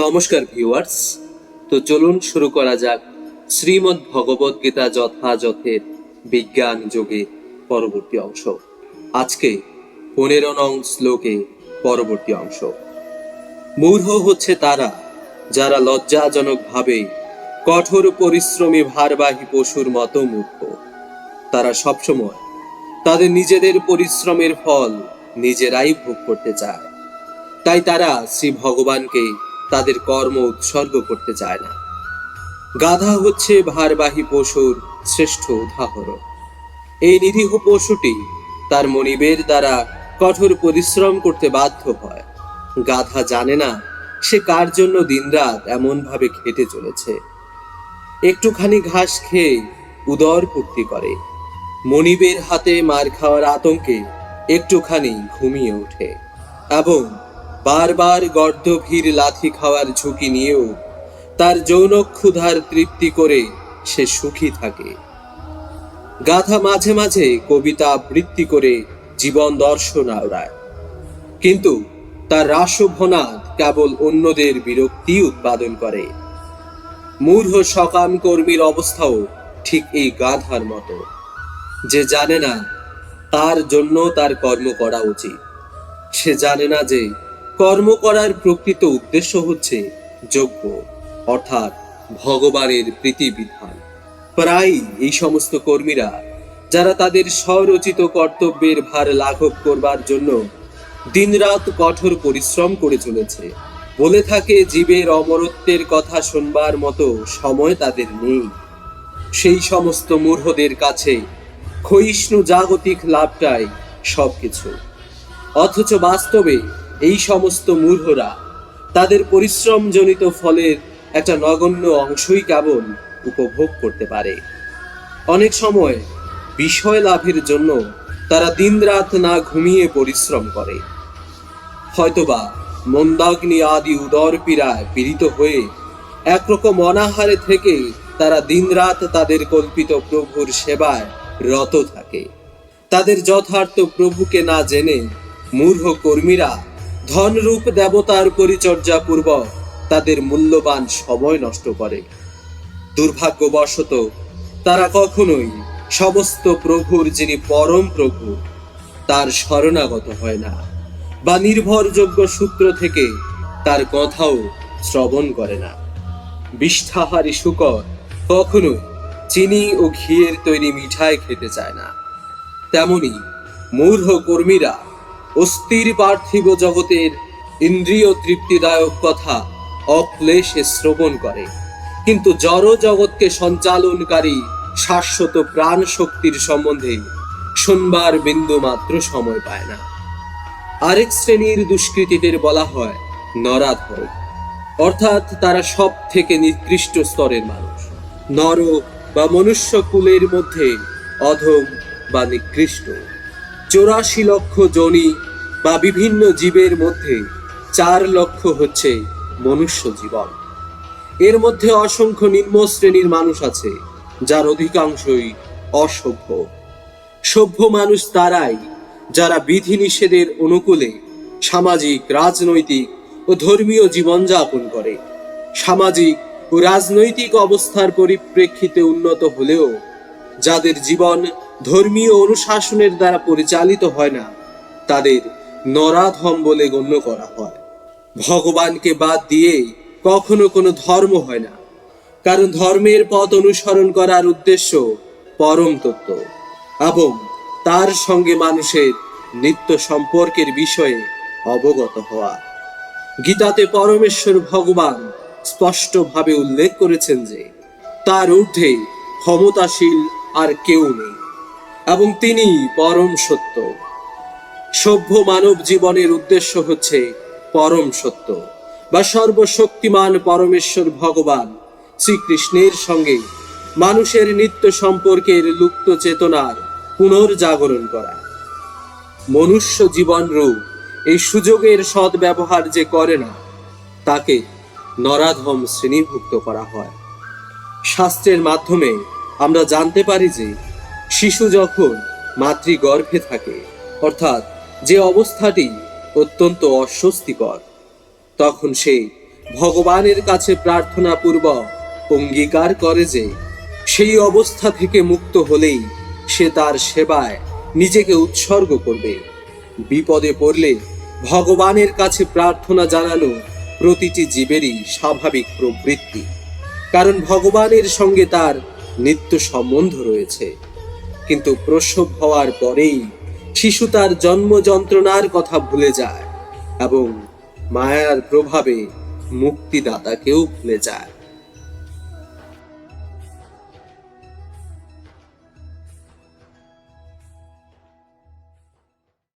নমস্কার ভিউয়ার্স তো চলুন শুরু করা যাক শ্রীমদ্ ভগবদ গীতা যথাযথের বিজ্ঞান যোগে পরবর্তী অংশ। আজকে পনেরো নং শ্লোকে পরবর্তী অংশ। মূর্খ হচ্ছে তারা যারা লজ্জাজনকভাবে কঠোর পরিশ্রমী ভারবাহী পশুর মতো মূর্খ। তারা সবসময় তাদের নিজেদের পরিশ্রমের ফল নিজেরাই ভোগ করতে চায়। তাই তারা শ্রী ভগবানকে তাদের কর্ম উৎসর্গ করতে চায় না। গাধা হচ্ছে ভারবাহী পশুর শ্রেষ্ঠ উদাহরণ। এই নিরীহ পশুটি তার মনিবের দ্বারা কঠোর পরিশ্রম করতে বাধ্য হয়। গাধা জানে না সে কার জন্য দিনরাত এমনভাবে খেটে চলেছে। একটুখানি ঘাস খেয়ে উদর পূর্তি করে। মনিবের হাতে মার খাওয়ার আতঙ্কে একটুখানি ঘুমিয়ে ওঠে এবং বারবার গর্দভীর লাথি খাওয়ার ঝুঁকি নিয়েও তার যৌন ক্ষুধার তৃপ্তি করে সে সুখী থাকে। গাধা মাঝে মাঝে কবিতা আবৃত্তি করে জীবন দর্শন আওড়ায়। কিন্তু তার রাসভনাদ কেবল অন্যদের বিরক্তি উৎপাদন করে। মূর্খ সকাম কর্মীর অবস্থাও ঠিক এই গাধার মতো। যে জানে না তার জন্য তার কর্ম করা উচিত। সে জানে না যে কর্ম করার প্রকৃত উদ্দেশ্য হচ্ছে যজ্ঞ, অর্থাৎ ভগবানের প্রীতিবিধান প্রায় এই সমস্ত কর্মীরা, যারা তাদের স্বরচিত কর্তব্যের ভার লাঘব করবার জন্য দিনরাত কঠোর পরিশ্রম করে চলেছে, বলে থাকে জীবের অমরত্বের কথা শুনবার মতো সময় তাদের নেই। সেই সমস্ত মূর্হদের কাছে ক্ষয়িষ্ণু জাগতিক লাভটাই সবকিছু। অথচ বাস্তবে এই সমস্ত মূর্হরা তাদের পরিশ্রমজনিত ফলের একটা নগণ্য অংশই কেবল উপভোগ করতে পারে। অনেক সময় বিষয় লাভের জন্য তারা দিনরাত না ঘুমিয়ে পরিশ্রম করে। হয়তোবা মন্দাগ্নি আদি উদর পীড়ায় পীড়িত হয়ে একরকম অনাহারে থেকে তারা দিনরাত তাদের কল্পিত প্রভুর সেবায় রত থাকে। তাদের যথার্থ প্রভুকে না জেনে মূর্খ কর্মীরা ধনরূপ দেবতার পরিচর্যা পূর্বক তাদের মূল্যবান সময় নষ্ট করে। দুর্ভাগ্যবশত, তারা কখনোই সমস্ত প্রভুর যিনি পরম প্রভু, তার শরণাগত হয় না বা নির্ভরযোগ্য সূত্র থেকে তার কথাও শ্রবণ করে না। বিষ্ঠাহারী শুকর কখনো চিনি ও ঘিয়ের তৈরি মিঠাই খেতে চায় না। তেমনি মূর্খ কর্মীরা অস্থির পার্থিব জগতের ইন্দ্রিয় তৃপ্তিদায়ক কথা অক্লেশে শ্রবণ করে। কিন্তু জড় জগৎকে সঞ্চালনকারী শাশ্বত প্রাণ শক্তির সম্বন্ধে শুনবার বিন্দু মাত্র সময় পায় না। আরেক শ্রেণির দুষ্কৃতীদের বলা হয় নরাধম অর্থাৎ তারা সব থেকে নিকৃষ্ট স্তরের মানুষ। নর বা মনুষ্য কুলের মধ্যে অধম বা নিকৃষ্ট। চৌরাশি লক্ষ জনি বা বিভিন্ন জীবের মধ্যে চার লক্ষ হচ্ছে মনুষ্য জীবন। এর মধ্যে অসংখ্য নিম্ন শ্রেণির মানুষ আছে, যার অধিকাংশই অসভ্য। সভ্য মানুষ তারাই যারা বিধিনিষেধের অনুকূলে সামাজিক, রাজনৈতিক ও ধর্মীয় জীবনযাপন করে। সামাজিক ও রাজনৈতিক অবস্থার পরিপ্রেক্ষিতে উন্নত হলেও যাদের জীবন ধর্মীয় অনুশাসনের দ্বারা পরিচালিত হয় না, তাদের নরাধম বলে গণ্য করা হয়। ভগবানকে বাদ দিয়ে কখনো কোনো ধর্ম হয় না, কারণ ধর্মের পথ অনুসরণ করার উদ্দেশ্য পরম তত্ত্ব এবং তার সঙ্গে মানুষের নিত্য সম্পর্কের বিষয়ে অবগত হওয়া। গীতাতে পরমেশ্বর ভগবান স্পষ্টভাবে উল্লেখ করেছেন যে, তার ঊর্ধ্বে ক্ষমতাশীল আর কেউ নেই। এবং তিনি পরম সত্য। সভ্য মানব জীবনের উদ্দেশ্য হচ্ছে পরম সত্য বা সর্বশক্তিমান পরমেশ্বর ভগবান শ্রীকৃষ্ণের সঙ্গে মানুষের নিত্য সম্পর্কের লুপ্ত চেতনার পুনর্জাগরণ করা। মনুষ্য জীবন রূপ এই সুযোগের সদ্ব্যবহার যে করে না, তাকে নরাধম শ্রেণীভুক্ত করা হয়। শাস্ত্রের মাধ্যমে আমরা জানতে পারি যে শিশু যখন মাতৃগর্ভে থাকে, অর্থাৎ যে অবস্থাটি অত্যন্ত অস্বস্তিকর, তখন সে ভগবানের কাছে প্রার্থনা পূর্বক অঙ্গীকার করে যে, সেই অবস্থা থেকে মুক্ত হলেই সে তার সেবায় নিজেকে উৎসর্গ করবে। বিপদে পড়লে ভগবানের কাছে প্রার্থনা জানানো প্রতিটি জীবেরই স্বাভাবিক প্রবৃত্তি, কারণ ভগবানের সঙ্গে তার নিত্য সম্বন্ধ রয়েছে। কিন্তু প্রসব হওয়ার পরেই শিশু তার জন্ম যন্ত্রণার কথা ভুলে যায় এবং মায়ার প্রভাবে মুক্তিদাতাকেও ভুলে যায়।